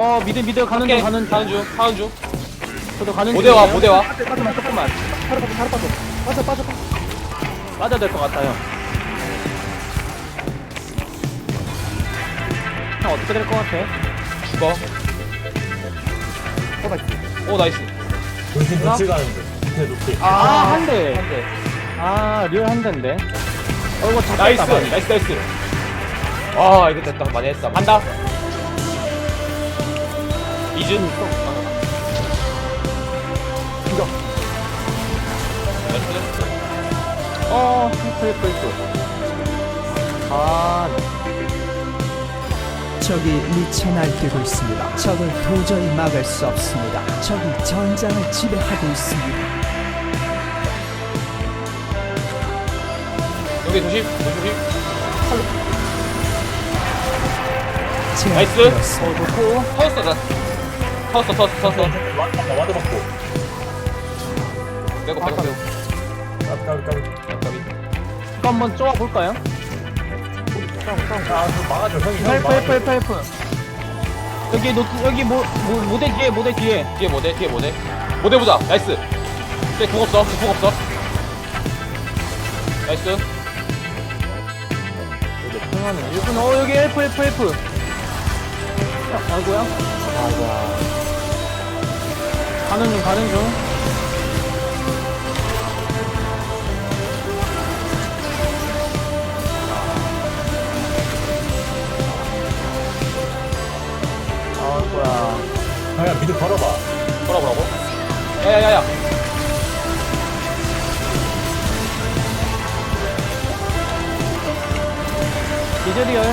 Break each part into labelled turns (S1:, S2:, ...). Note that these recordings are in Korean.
S1: 어 미드 미드. 가는
S2: 오케이.
S1: 중 가는 중.
S2: 가는 중 가는 중.
S1: 저도 가는
S2: 모대 와. 모대 와.
S1: 잠깐만 조금만.
S3: 바로 빠져 바로 빠져. 빠져 빠져 빠져.
S1: 맞아야 될 것 같아요. 형 어떻게 될 것 같아?
S2: 죽어.
S3: 어 나이스.
S2: 오 나이스.
S4: 돌진 도치 가는데 밑에 높이.
S1: 아, 한 대.
S2: 한 대.
S1: 아, 리얼 한 대인데. 어, 이거 잡혔다.
S2: 나이스. 나이스 나이스. 아 이거 됐다. 많이 했다. 간다 이준
S1: 이거. 어, 헬프, 헬프. 아,
S5: 적이 미쳐 날뛰고 있습니다. 적을 도저히 막을 수 없습니다. 적이 전장을 지배하고 있습니다.
S2: 여기 조심 조심 나이스.
S5: 제압되었습니다.
S1: 어, 좋고.
S2: 터졌어 나 터졌어 터졌어 터졌어
S4: 와드 와드 받고.
S2: 내거 배고 배고
S4: 까비 까비 까비
S2: 까비.
S1: 이거 한번 쪼아 볼까요?
S4: 아좀 막아줘. 형이 형이
S1: 헬프, 헬프,
S4: 막아줘.
S1: 헬프, 헬프. 여기, 노, 여기, 모, 모, 모대 뒤에, 모대 뒤에.
S2: 뒤에 모대 뒤에 모대. 모대 보자. 나이스. 쟤궁 없어 궁 없어. 나이스.
S1: 여기 1분. 어, 여기 헬프, 헬프, 헬프. 야, 아이고야. 아이고야. 가는 중, 가는 중. 아이고야.
S4: 형야 미드 걸어봐
S2: 뭐라 뭐라고 야야야야
S1: 디젤리얼.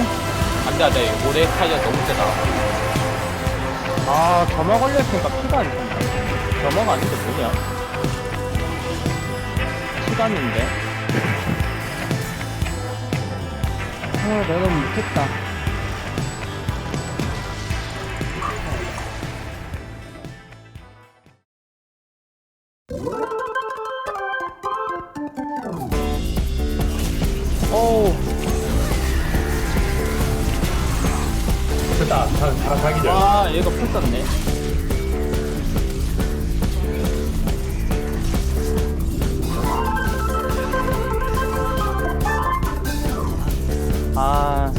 S2: 안돼 안돼 모대 타이어 너무 세다
S1: 아, 점화 걸렸으니까 피가 안 된다. 점화가 아닌데 뭐냐? 시간인데. 아, 내가 못했다.
S4: 다 다, 다 자기 전
S1: 와, 얘가 풀었네. 아,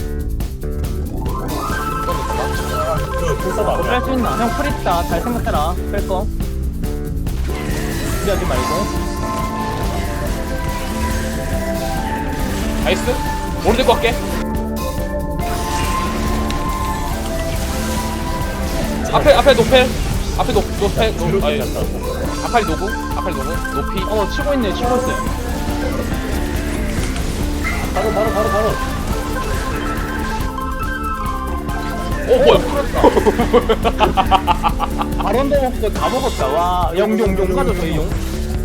S4: 그 풀서봐
S1: 뺄수 있나? 형, 풀 있다. 잘 생각해라. 뺄 거. 무리하지 말고.
S2: 나이스 모래 들고 갈게 앞에 앞에 노펠 앞에 노 노펠 노 아니 아칼리 노구 아칼리 노구 높이
S1: 어, 치고 있네, 치고 있어요.
S4: 바로 바로 바로 바로
S2: 오 뭐야
S1: 바론도 먹고 다 먹었다. 와, 용, 용, 용 가져, 저희 용.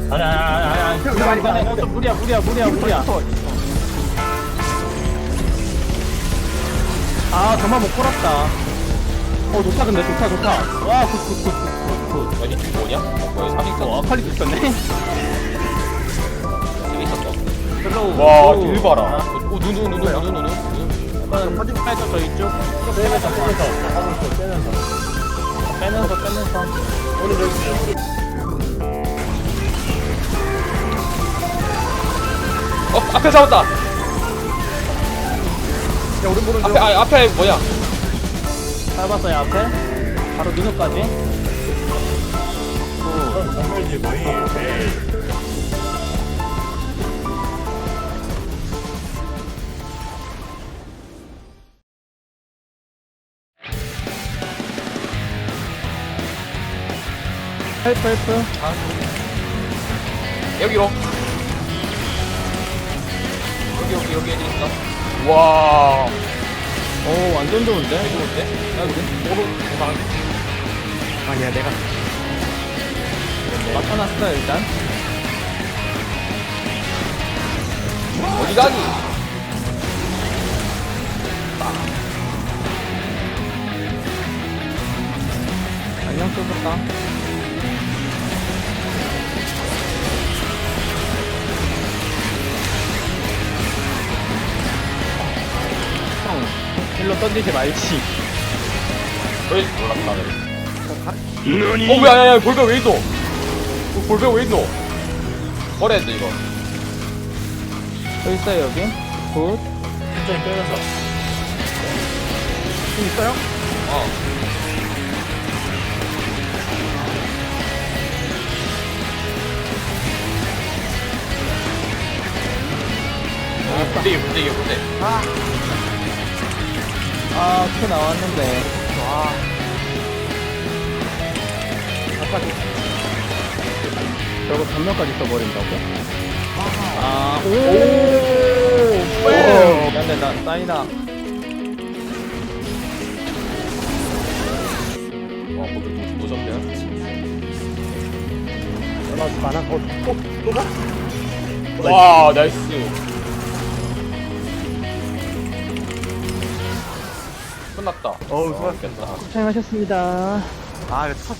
S4: 아니 아니 아니 아니
S1: 무리야, 무리야, 무리야, 무리야. 아, 정말 못 걸었다. 어, 좋다, 근데, 좋다, 좋다. 와, 굿, 굿, 굿, 굿, 굿.
S2: 아니 이게 뭐냐? 어, 뭐야 사진
S1: 어, 아칼리도 있었네.
S2: 이게 있었어
S1: 별로.
S2: 와길 봐라. 오눈눈눈눈눈눈
S1: 한번 사진 빼줘, 저 이쪽. 쭉
S4: 빼면서
S1: 빼면서,
S4: 빼면서. 빼면서.
S1: 빼면서, 빼면서.
S4: 오늘 여기
S2: 어 앞에 잡았다.
S3: 야 보는
S2: 앞에 아 앞에 뭐야
S1: 밟았어요, 앞에. 바로
S4: 뭐이 에이
S1: 헬프, 헬프.
S2: 여기로 여기 여기 여기 있어 와
S1: 오, 완전 좋은데?
S2: 좋은데 야 우리 오로 도망
S3: 아니야 내가
S1: 맞춰놨어요, 일단.
S2: 어디 가니
S1: 안녕, 쏘셨다. 일로 던지지 말지.
S2: 그래 몰랐다 어 뭐야 야 야 볼배 왜 있노? 어, 볼배 왜 있노? 버려야 돼 이거.
S1: 여기 있어요 여기? 굿.
S4: 천천히 빼면서.
S3: 좀 있어요?
S2: 어. 문제 문제 이게 문제.
S1: 아 큐 나왔는데 저거 전면까지 써버린다고? 아, 오! 오! 근데 나, 사이다.
S2: 와 거기 노정면
S3: 나 만화 어, 어, 또 가?
S2: 와 나이스 끝났다
S3: 어우,
S2: 어, 수고하셨습니다.
S1: 고생하셨습니다.
S3: 아, 이거 첫